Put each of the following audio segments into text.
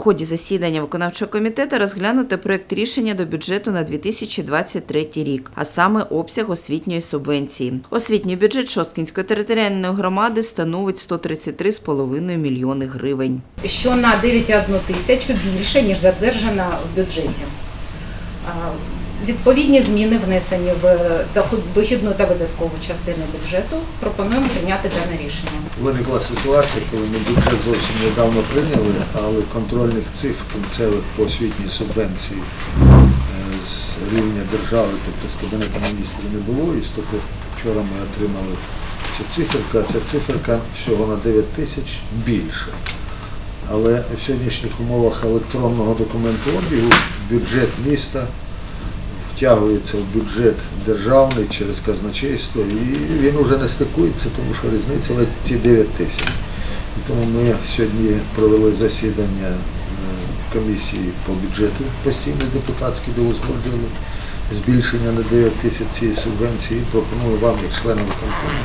ході засідання виконавчого комітету розглянути проект рішення до бюджету на 2023 рік, а саме обсяг освітньої субвенції. Освітній бюджет Шосткінської територіальної громади становить 133,5 мільйони гривень. що на 9,1 тисячу більше, ніж затверджена в бюджеті. Відповідні зміни внесені в дохідну та видаткову частини бюджету. Пропонуємо прийняти дане рішення. Виникла ситуація, коли ми бюджет зовсім недавно прийняли, але контрольних цифр кінцевих по освітній субвенції е, з рівня держави, тобто з Кабінету міністрів не було, і тільки вчора ми отримали цю циферку, ця циферка всього на 9 тисяч більше. Але в сьогоднішніх умовах електронного документообігу бюджет міста втягується в бюджет державний через казначейство, і він вже не стикується, тому що різниця ледь ці 9 тисяч. Тому ми сьогодні провели засідання е, комісії по бюджету постійної депутатської, де узгодили збільшення на 9 тисяч цієї субвенції. І пропоную вам, як членам виконкому,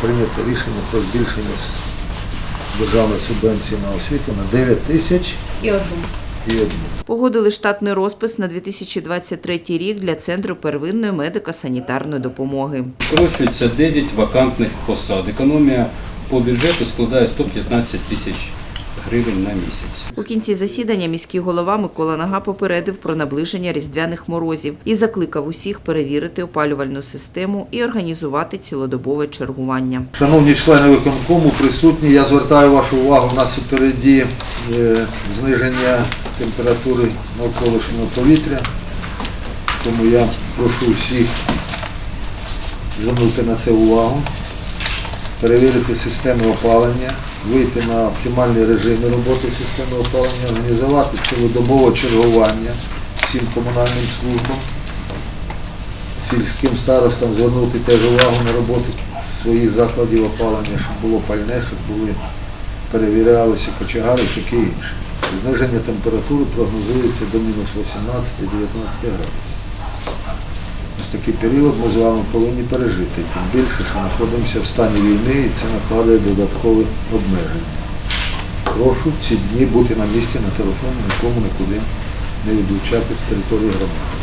прийняти рішення про збільшення державної субвенції на освіту на 9 тисяч І одну. Погодили штатний розпис на 2023 рік для Центру первинної медико-санітарної допомоги. Скорочується 9 вакантних посад. Економія по бюджету складає 115 тисяч гривень на місяць. У кінці засідання міський голова Микола Нага попередив про наближення різдвяних морозів і закликав усіх перевірити опалювальну систему і організувати цілодобове чергування. Шановні члени виконкому, присутні, я звертаю вашу увагу, у нас впереді е, зниження температури навколишнього повітря, тому я прошу всіх звернути на це увагу, перевірити системи опалення, вийти на оптимальні режими роботи системи опалення, організувати цілодобове чергування всім комунальним службам сільським старостам звернути теж увагу на роботу своїх закладів опалення, щоб було пальне, щоб були, перевірялися кочегари таке інше. Зниження температури прогнозується до мінус 18-19 градусів. Ось такий період ми з вами повинні пережити, тим більше, що знаходимося в стані війни і це накладає додаткові обмеження. Прошу ці дні бути на місці на телефоні, нікому нікуди не відлучати з території громади.